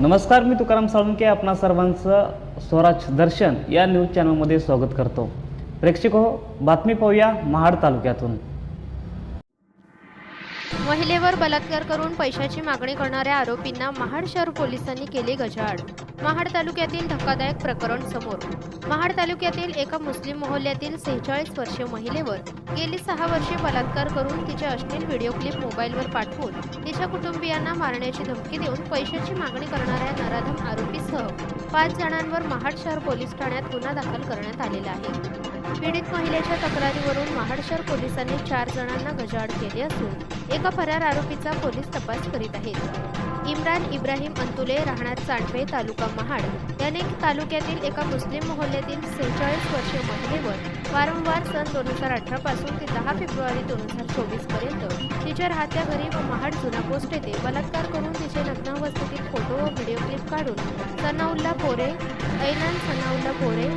नमस्कार मी तुकाराम साळुंके आपणा सर्वांचं स्वराज दर्शन या न्यूज चॅनलमध्ये स्वागत करतो. प्रेक्षक हो बातमी पाहूया महाड तालुक्यातून. महिलेवर बलात्कार करून पैशाची मागणी करणाऱ्या आरोपींना महाड शहर पोलिसांनी केले गजाआड. महाड तालुक्यातील धक्कादायक प्रकरण समोर. महाड तालुक्यातील एका मुस्लिम मोहल्ल्यातील सेहेचाळीस वर्षीय महिलेवर गेली सहा वर्षे बलात्कार करून तिचे अश्लील व्हिडिओ क्लिप मोबाईलवर पाठवून तिच्या कुटुंबियांना मारण्याची धमकी देऊन पैशाची मागणी करणाऱ्या नराधम आरोपीसह पाच जणांवर महाड शहर पोलीस ठाण्यात गुन्हा दाखल करण्यात आलेला आहे. पीडित महिलेच्या तक्रारीवरून महाडशर पोलिसांनी चार जणांना गजाआड केले असून एका फरार आरोपीचा पोलीस तपास करीत आहेत. इम्रान इब्राहिम अंतुले राहणार चांडवे तालुका महाड याने तालुक्यातील एका मुस्लिम मोहल्ल्यातील सेहेचाळीस वर्षीय महिलेवर वारंवार सन दोन हजार अठरा पासून ते दहा फेब्रुवारी दोन हजार चोवीसपर्यंत तिच्या राहत्या घरी व महाड जुना पोस्ट येथे बलात्कार करून तिचे नग्नावस्थेतील फोटो व व्हिडिओ क्लिप काढून सनाउल्ला पोरे ऐनान सनाउल्ला पोरे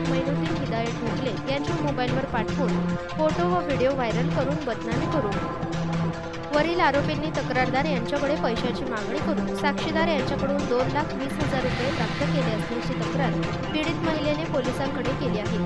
मैनुद्दीन हिदायत ढोकले यांच्या मोबाईलवर पाठवून फोटो व व्हिडिओ व्हायरल करून बदनामी करून वरील आरोपींनी तक्रारदार यांच्याकडे पैशाची मागणी करून साक्षीदार यांच्याकडून दोन लाख वीस हजार रुपये प्राप्त केले असल्याची तक्रार पीडित महिलेने पोलिसांकडे केली आहे.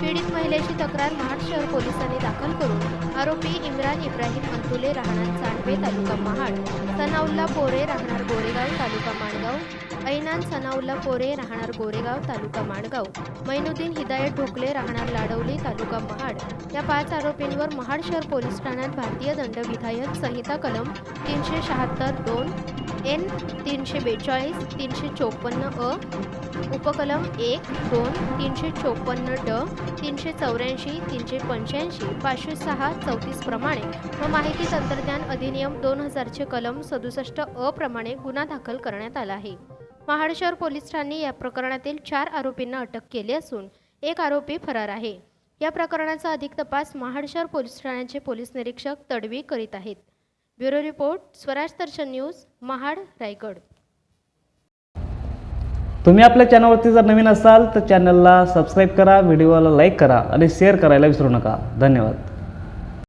पीडित महिलेची तक्रार महाड शहर पोलिसांनी दाखल करून आरोपी इम्रान इब्राहिम अंतुले राहणार चांडवे तालुका महाड सनाउल्ला पोरे राहणार गोरेगाव तालुका माणगाव ऐनान सनाउल्ला पोरे राहणार गोरेगाव तालुका माणगाव मैनुद्दीन हिदायत ढोकले राहणार लाडवली तालुका महाड. या पाच आरोपींवर महाड शहर पोलीस ठाण्यात भारतीय दंड विधायक संहिता कलम तीनशे शहात्तर दोन एन तीनशे बेचाळीस तीनशे चोपन्न अ उपकलम एक दोन तीनशे चोपन्न ड तीनशे चौऱ्याऐंशी तीनशे पंच्याऐंशी पाचशे सहा चौतीस प्रमाणे व माहिती तंत्रज्ञान अधिनियम दोन हजारचे कलम सदुसष्ट अ प्रमाणे गुन्हा दाखल करण्यात आला आहे. महाड शहर पोलीस ठाणे या प्रकरणातील चार आरोपींना अटक केली असून एक आरोपी फरार आहे. या प्रकरणाचा अधिक तपास महाड शहर पोलीस ठाण्याचे पोलीस निरीक्षक तडवी करीत आहेत. Bureau report Swaraj Darshan news Mahad Raigad. तुम्ही आपल्या चॅनलवरती जर नवीन असाल तर चॅनलला सबस्क्राईब करा व्हिडिओला लाईक करा आणि शेअर करायला विसरू नका. धन्यवाद.